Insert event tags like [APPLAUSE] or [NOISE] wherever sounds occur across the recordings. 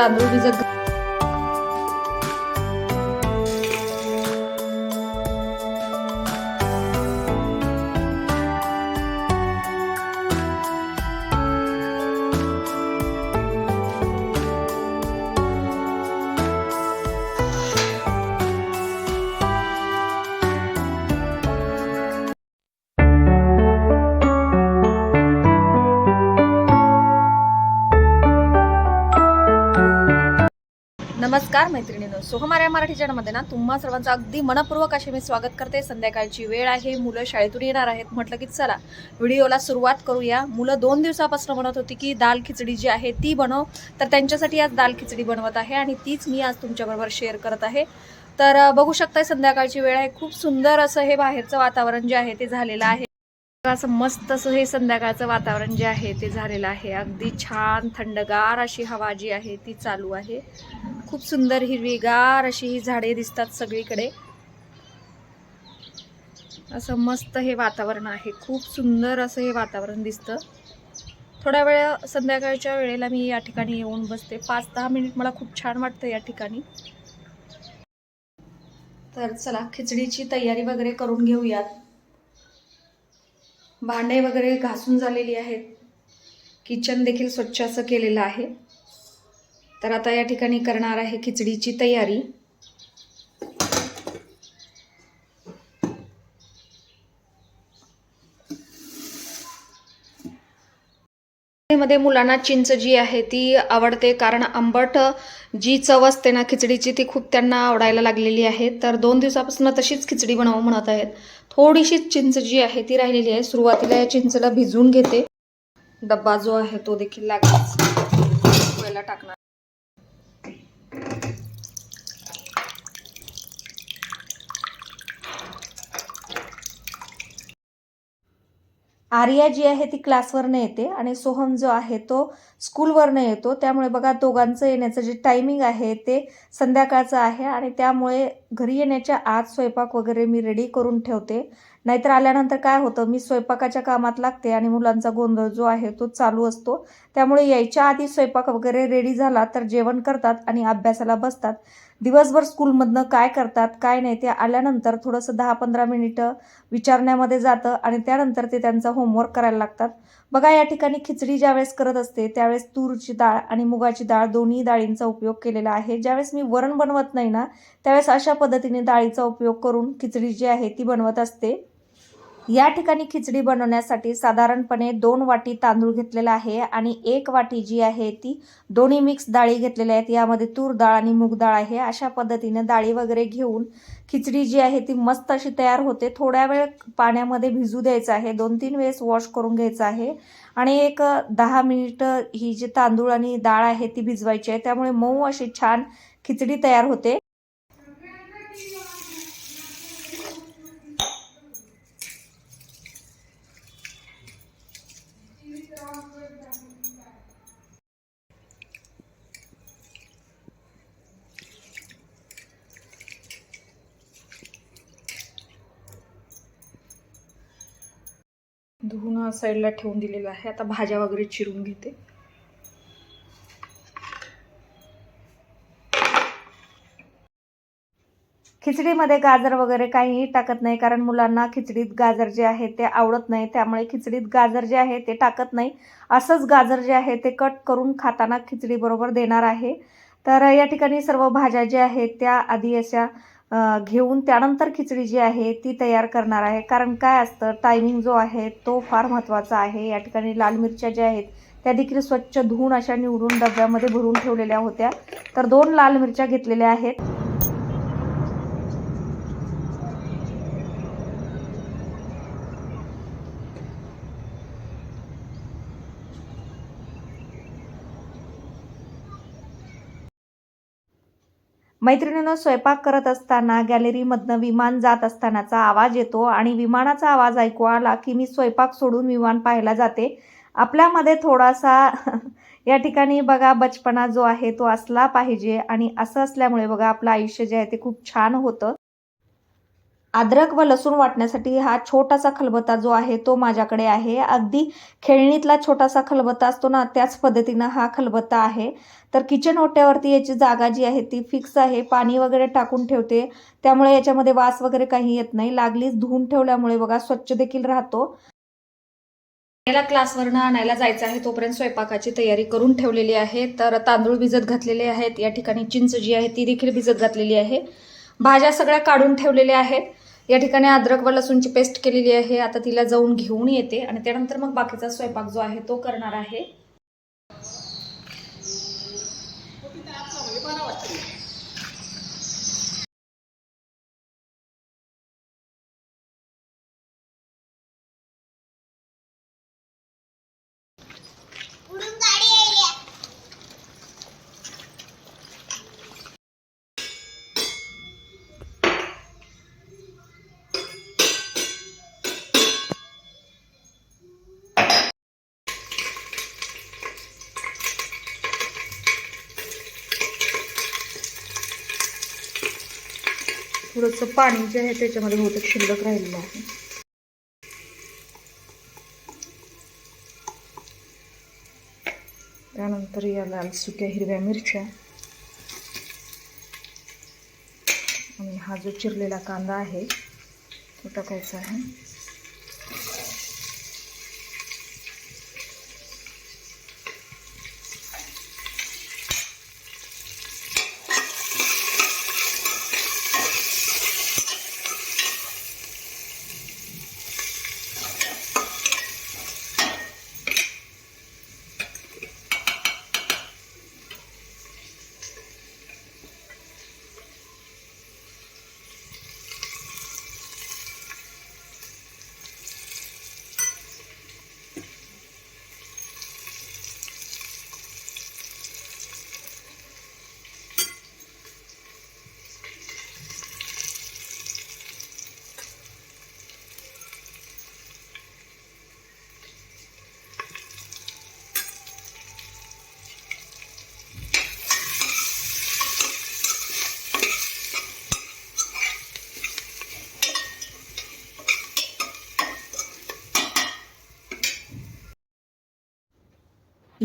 तांदूळ भिजत नमस्कार मैत्रिणीनो. सोहमार्या मराठी चॅनलमध्ये ना तुम्हा सर्वांचं अगदी मनपूर्वक असे मी स्वागत करते. संध्याकाळची वेळ आहे मुलं शाळेतून येणार आहेत. म्हटलं की चला व्हिडिओला सुरुवात करूया. मुलं दोन दिवसापासून म्हणत होती की दाल खिचडी जी आहे ती बनव. तर त्यांच्यासाठी आज दाल खिचडी बनवत आहे आणि तीच मी आज तुमच्याबरोबर शेअर करत आहे. तर बघू शकताय संध्याकाळची वेळ आहे. खूप सुंदर असं हे बाहेरचं वातावरण जे आहे ते झालेलं आहे. असं मस्त असं हे संध्याकाळचं वातावरण जे आहे ते झालेलं आहे. अगदी छान थंडगार अशी हवा जी आहे ती चालू आहे. खूप सुंदर हिरवीगार अशी ही झाडे दिसतात सगळीकडे. असं मस्त हे वातावरण आहे. खूप सुंदर असं हे वातावरण दिसतं. थोड्या वेळ संध्याकाळच्या वेळेला मी या ठिकाणी येऊन बसते. पाच दहा मिनिट मला खूप छान वाटतं या ठिकाणी. तर चला खिचडीची तयारी वगैरे करून घेऊयात. भांडे वगैरे घासून झालेली आहेत. किचन देखील स्वच्छ असं केलेलं आहे. तर आता या ठिकाणी करणार आहे खिचडीची तयारी. मध्ये मुलांना चिंच जी आहे ती आवडते कारण आंबट जी चव असते ना खिचडीची ती खूप त्यांना आवडायला लागलेली आहे. तर दोन दिवसापासून तशीच खिचडी बनवू म्हणत आहेत. थोडीशी चिंच जी आहे ती राहिलेली आहे. सुरुवातीला या चिंचला भिजवून घेते. डब्बा जो आहे तो देखील लागेल. टाकणार. आर्या जी आहे ती क्लासवरनं येते आणि सोहम जो आहे तो स्कूलवरनं येतो. त्यामुळे बघा दोघांचं येण्याचं जे टायमिंग आहे ते संध्याकाळचं आहे आणि त्यामुळे घरी येण्याच्या आत स्वयंपाक वगैरे मी रेडी करून ठेवते. नाहीतर आल्यानंतर काय होतं? मी स्वयंपाकाच्या कामात लागते आणि मुलांचा गोंधळ जो आहे तो चालू असतो. त्यामुळे यायच्या आधी स्वयंपाक वगैरे रेडी झाला तर जेवण करतात आणि अभ्यासाला बसतात. दिवसभर स्कूलमधनं काय करतात काय नाही ते आल्यानंतर थोडंसं दहा पंधरा मिनिटं विचारण्यामध्ये जातं आणि त्यानंतर ते त्यांचा होमवर्क करायला लागतात. बघा या ठिकाणी खिचडी ज्यावेळेस करत असते त्यावेळेस तूरची डाळ आणि मुगाची डाळ दोन्ही डाळींचा उपयोग केलेला आहे. ज्यावेळेस मी वरण बनवत नाही ना त्यावेळेस अशा पद्धतीने डाळीचा उपयोग करून खिचडी जी आहे ती बनवत असते. या ठिकाणी खिचडी बनवण्यासाठी साधारणपणे दोन वाटी तांदूळ घेतलेला आहे आणि एक वाटी जी आहे ती दोन्ही मिक्स डाळी घेतलेल्या आहेत. यामध्ये तूर डाळ आणि मूग डाळ आहे. अशा पद्धतीने डाळी वगैरे घेऊन खिचडी जी आहे ती मस्त अशी तयार होते. थोड्या वेळ पाण्यामध्ये भिजू द्यायचं आहे. दोन तीन वेळेस वॉश करून घ्यायचं आहे. आणि एक दहा मिनिटं ही जी तांदूळ आणि डाळ आहे ती भिजवायची आहे. त्यामुळे मऊ अशी छान खिचडी तयार होते. धुवून साईडला ठेवून दिलेलं आहे. आता भाज्या वगैरे चिरून घेते. खिचडीमध्ये गाजर वगैरे काहीही टाकत नाही कारण मुलांना खिचडीत गाजर जे आहे ते आवडत नाही त्यामुळे खिचडीत गाजर जे आहे ते टाकत नाही. असंच गाजर जे आहे ते कट करून खाताना खिचडीबरोबर देणार आहे. तर या ठिकाणी सर्व भाज्या ज्या आहेत त्या आधी अशा घेऊन त्यानंतर खिचडी जी आहे ती तयार करणार आहे. कारण काय असतं टायमिंग जो आहे तो फार महत्त्वाचा आहे. या ठिकाणी लाल मिरच्या ज्या आहेत त्या देखील स्वच्छ धुवून अशा निवडून डब्यामध्ये भरून ठेवलेल्या होत्या. तर दोन लाल मिरच्या घेतलेल्या आहेत. मैत्रिणीनं स्वयंपाक करत असताना गॅलरीमधनं विमान जात असतानाचा आवाज येतो आणि विमानाचा आवाज ऐकू आला की मी स्वयंपाक सोडून विमान पाहायला जाते. आपल्यामध्ये थोडासा [LAUGHS] या ठिकाणी बघा बचपना जो आहे तो असला पाहिजे आणि असं असल्यामुळे बघा आपलं आयुष्य जे आहे ते खूप छान होतं. अद्रक व लसूण वाटण्यासाठी हा छोटासा खलबत्ता जो आहे तो माझ्याकडे आहे. अगदी खेळणीतला छोटासा खलबत्ता असतो ना त्याच पद्धतीनं हा खलबत्ता आहे. तर किचन ओट्यावरती याची जागा जी आहे ती फिक्स आहे. पाणी वगैरे टाकून ठेवते. त्यामुळे याच्यामध्ये वास वगैरे काही येत नाही. लागलीच धुवून ठेवल्यामुळे बघा स्वच्छ देखील राहतो. याला क्लासवरनं आणायला जायचं आहे. तोपर्यंत स्वयंपाकाची तयारी करून ठेवलेली आहे. तर तांदूळ भिजत घातलेले आहेत. या ठिकाणी चिंच जी आहे ती देखील भिजत घातलेली आहे. भाज्या सगळ्या काढून ठेवलेल्या आहेत. या ठिकाणी अद्रक व लसूणची पेस्ट केलेली आहे. आता तिला जाऊन घेऊन येते आणि त्यानंतर मग बाकीचा स्वयंपाक जो आहे तो करणार आहे. थोडंसं पाणी जे आहे त्याच्यामध्ये बहुतेक शिल्लक राहिलेलं आहे. त्यानंतर या लाल सुक्या हिरव्या मिरच्या. आणि हा जो चिरलेला कांदा आहे तो टाकायचा आहे.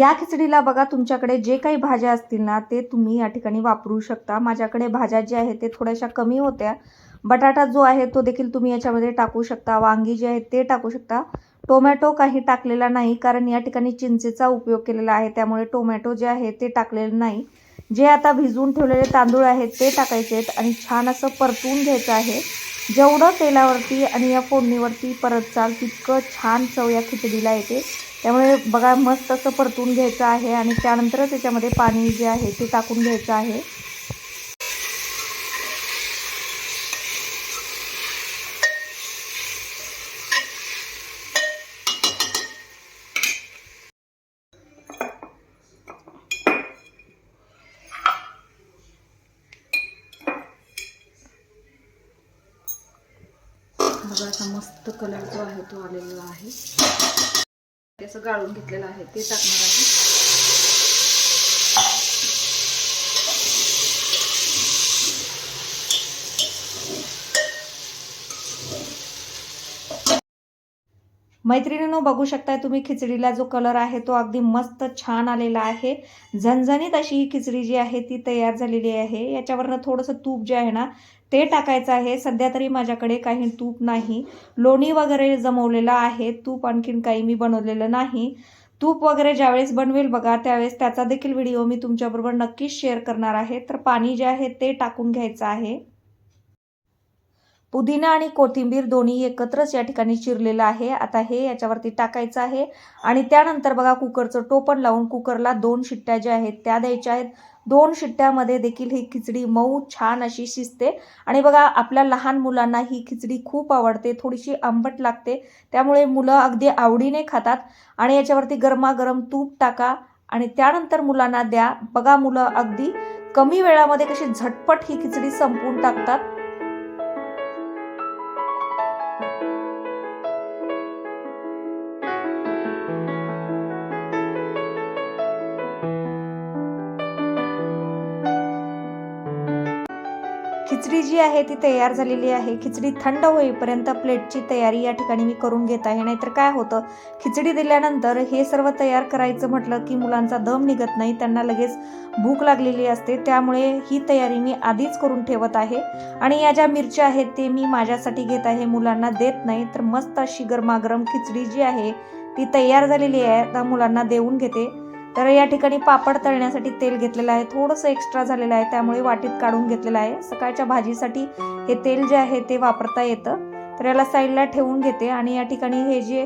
या खिचडीला बघा तुमच्याकडे जे काही भाज्या असतील ना ते तुम्ही या ठिकाणी वापरू शकता. माझ्याकडे भाज्या ज्या आहेत ते थोड्याशा कमी होत्या. बटाटा जो आहे तो देखील तुम्ही याच्यामध्ये टाकू शकता. वांगी जे आहेत ते टाकू शकता. टोमॅटो काही टाकलेला नाही कारण या ठिकाणी चिंचेचा उपयोग केलेला आहे. त्यामुळे टोमॅटो जे आहे ते टाकलेले नाही. जे आता भिजवून ठेवलेले तांदूळ आहेत ते टाकायचे आहेत आणि छान असं परतून घ्यायचं आहे. जेवढं तेलावरती आणि या फोडणीवरती परत चाल तितकं छान चव या खिचडीला येते. त्यामुळे बघा मस्त असं परतून घ्यायचं आहे आणि त्यानंतरच त्याच्यामध्ये पाणी जे आहे ते टाकून घ्यायचं आहे बघा असा मस्त कलर जो आहे तो आलेला आहे. त्याचं गाळून घेतलेलं आहे. ते टाकणार आहे. मैत्रिणींनो बघू शकताय तुम्ही खिचडीला जो कलर आहे तो अगदी मस्त छान आलेला आहे. झणझणीत अशी ही खिचडी जी आहे ती तयार झालेली आहे. याच्यावरनं थोडंसं तूप जे आहे ना ते टाकायचं आहे. सध्या तरी माझ्याकडे काही तूप नाही. लोणी वगैरे जमवलेलं आहे. तूप आणखीन काही मी बनवलेलं नाही. तूप वगैरे ज्यावेळेस बनवेल बघा त्यावेळेस त्याचा देखील व्हिडिओ मी तुमच्याबरोबर नक्कीच शेअर करणार आहे. तर पाणी जे आहे ते टाकून घ्यायचं आहे. पुदिना आणि कोथिंबीर दोन्ही एकत्रच या ठिकाणी चिरलेलं आहे. आता हे याच्यावरती टाकायचं आहे. आणि त्यानंतर बघा कुकरचं टोपण लावून कुकरला दोन शिट्ट्या ज्या आहेत त्या द्यायच्या आहेत. दोन शिट्ट्यामध्ये देखील ही खिचडी मऊ छान अशी शिजते. आणि बघा आपल्या लहान मुलांना ही खिचडी खूप आवडते. थोडीशी आंबट लागते. त्यामुळे मुलं अगदी आवडीने खातात. आणि याच्यावरती गरमागरम तूप टाका. आणि त्यानंतर मुलांना द्या. बघा मुलं अगदी कमी वेळामध्ये कशी झटपट ही खिचडी संपवून टाकतात. खिचडी जी आहे ती तयार झालेली आहे. खिचडी थंड होईपर्यंत प्लेटची तयारी या ठिकाणी मी करून घेत आहे. नाहीतर काय होतं? खिचडी दिल्यानंतर हे सर्व तयार करायचं म्हटलं की मुलांचा दम निघत नाही त्यांना लगेच भूक लागलेली असते. त्यामुळे ही तयारी मी आधीच करून ठेवत आहे. आणि या ज्या मिरच्या आहेत ते मी माझ्यासाठी घेत आहे. मुलांना देत नाही तर मस्त अशी गरमागरम खिचडी जी आहे ती तयार झालेली आहे. आता मुलांना देऊन घेते. तर या ठिकाणी पापड तळण्यासाठी तेल घेतलेलं आहे. थोडंसं एक्स्ट्रा झालेलं आहे. त्यामुळे वाटीत काढून घेतलेलं आहे. सकाळच्या भाजीसाठी हे तेल जे आहे ते वापरता येतं. तर याला साईडला ठेवून घेते आणि या ठिकाणी हे जे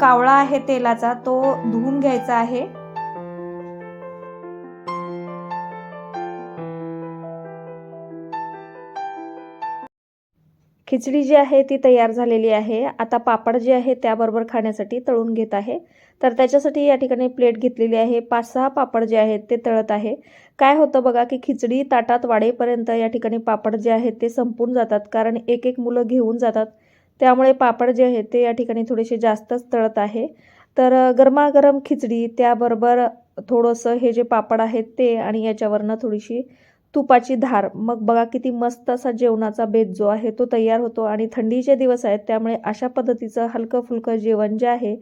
कावळा आहे तेलाचा तो धुवून घ्यायचा आहे. खिचडी जी आहे ती तयार झालेली आहे. आता पापड जे आहे त्याबरोबर खाण्यासाठी तळून घेत आहे. तर त्याच्यासाठी या ठिकाणी प्लेट घेतलेली आहे. पाच सहा पापड जे आहेत ते तळत आहे. काय होतं बघा की खिचडी ताटात वाढेपर्यंत या ठिकाणी पापड जे आहेत ते संपून जातात. कारण एक एक मुलं घेऊन जातात. त्यामुळे पापड जे आहेत ते या ठिकाणी थोडेसे जास्तच तळत आहे. तर गरमागरम खिचडी त्याबरोबर थोडंसं हे जे पापड आहेत ते आणि याच्यावरनं थोडीशी तुपाची धार. मग बघा किती मस्त असा जेवणाचा बेत जो आहे तो तयार होतो आणि थंडीचे दिवस आहेत त्यामुळे अशा पद्धतीचं हलकं फुलकं जेवण जे आहे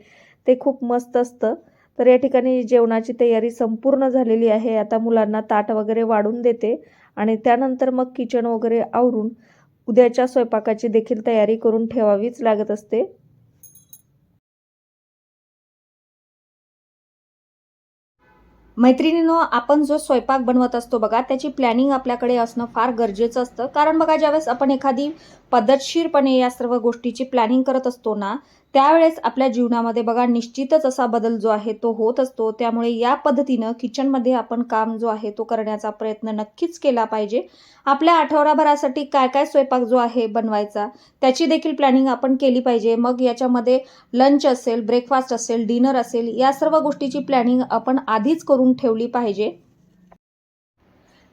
ते खूप मस्त असतं. तर या ठिकाणी जेवणाची तयारी संपूर्ण झालेली आहे. आता मुलांना ताट वगैरे वाढून देते आणि त्यानंतर मग किचन वगैरे आवरून उद्याच्या स्वयंपाकाची देखील तयारी करून ठेवावीच लागत असते. मैत्रिणीनं आपण जो स्वयंपाक बनवत असतो बघा त्याची प्लॅनिंग आपल्याकडे असणं फार गरजेचं असतं. कारण बघा ज्यावेळेस आपण एखादी पद्धतशीरपणे या सर्व गोष्टीची प्लॅनिंग करत असतो ना त्यावेळेस आपल्या जीवनामध्ये बघा निश्चितच असा बदल जो आहे तो होत असतो. त्यामुळे या पद्धतीनं किचनमध्ये आपण काम जो आहे तो करण्याचा प्रयत्न नक्कीच केला पाहिजे. आपल्या आठवडाभरासाठी काय काय स्वयंपाक जो आहे बनवायचा त्याची देखील प्लॅनिंग आपण केली पाहिजे. मग याच्यामध्ये लंच असेल ब्रेकफास्ट असेल डिनर असेल या सर्व गोष्टीची प्लॅनिंग आपण आधीच करून ठेवली पाहिजे.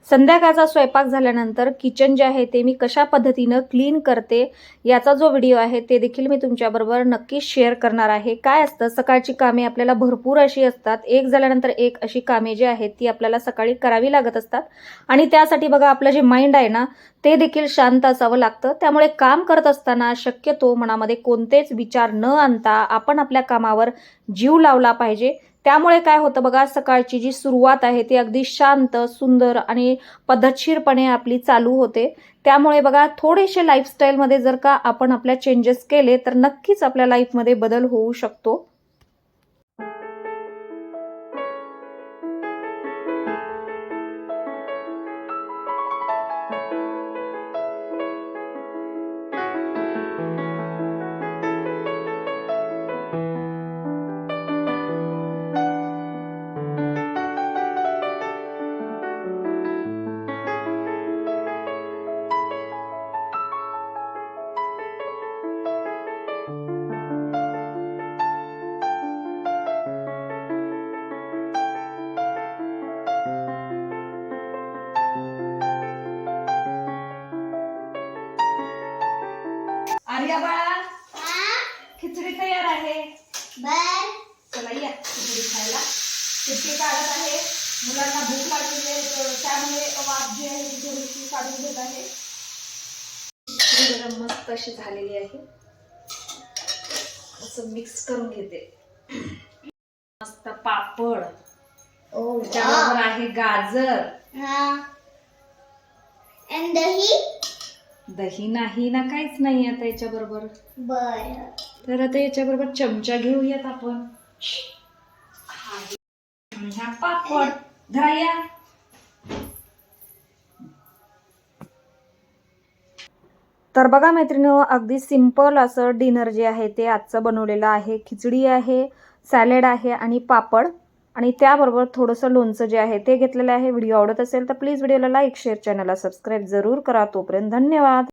संध्याकाळचा स्वयंपाक झाल्यानंतर किचन जे आहे ते मी कशा पद्धतीनं क्लीन करते याचा जो व्हिडिओ आहे ते देखील मी तुमच्याबरोबर नक्कीच शेअर करणार आहे. काय असतं? सकाळची कामे आपल्याला भरपूर अशी असतात. एक झाल्यानंतर एक अशी कामे जी आहेत ती आपल्याला सकाळी करावी लागत असतात. आणि त्यासाठी बघा आपलं जे माइंड आहे ना ते देखील शांत असावं लागतं. त्यामुळे काम करत असताना शक्यतो मनामध्ये कोणतेच विचार न आणता आपण आपल्या कामावर जीव लावला पाहिजे. त्यामुळे काय होतं बघा सकाळची जी सुरुवात आहे ती अगदी शांत सुंदर आणि पद्धतशीरपणे आपली चालू होते. त्यामुळे बघा थोडेसे लाईफस्टाईलमध्ये जर का आपण आपल्या चेंजेस केले तर नक्कीच आपल्या लाईफमध्ये बदल होऊ शकतो. चला या खिचडी खायला. खिचडी काढत आहे. मुलांना भूक लागलेली आहे तर त्यामुळे वाफ जी आहे ती थोडीशी काढून घेत आहे. जरा मस्त अशी झालेली आहे. असं मिक्स करून घेते. मस्त पापड. ओ त्याबरोबर आहे गाजर. हा. दही? दही नाही ना काहीच नाही आता याच्या बरोबर बर. तर आता याच्या बरोबर चमचा घेऊयात आपण. ह्या पापड धरा या तर बघा मैत्रिणी अगदी सिंपल असं डिनर जे आहे ते आजचं बनवलेलं आहे. खिचडी आहे सॅलेड आहे आणि पापड. आणि त्याबरोबर थोडंसं लोणचं जे आहे ते घेतलेलं आहे. व्हिडिओ आवडत असेल तर प्लीज व्हिडिओला लाईक शेअर चॅनलला सबस्क्राईब जरूर करा. तोपर्यंत धन्यवाद.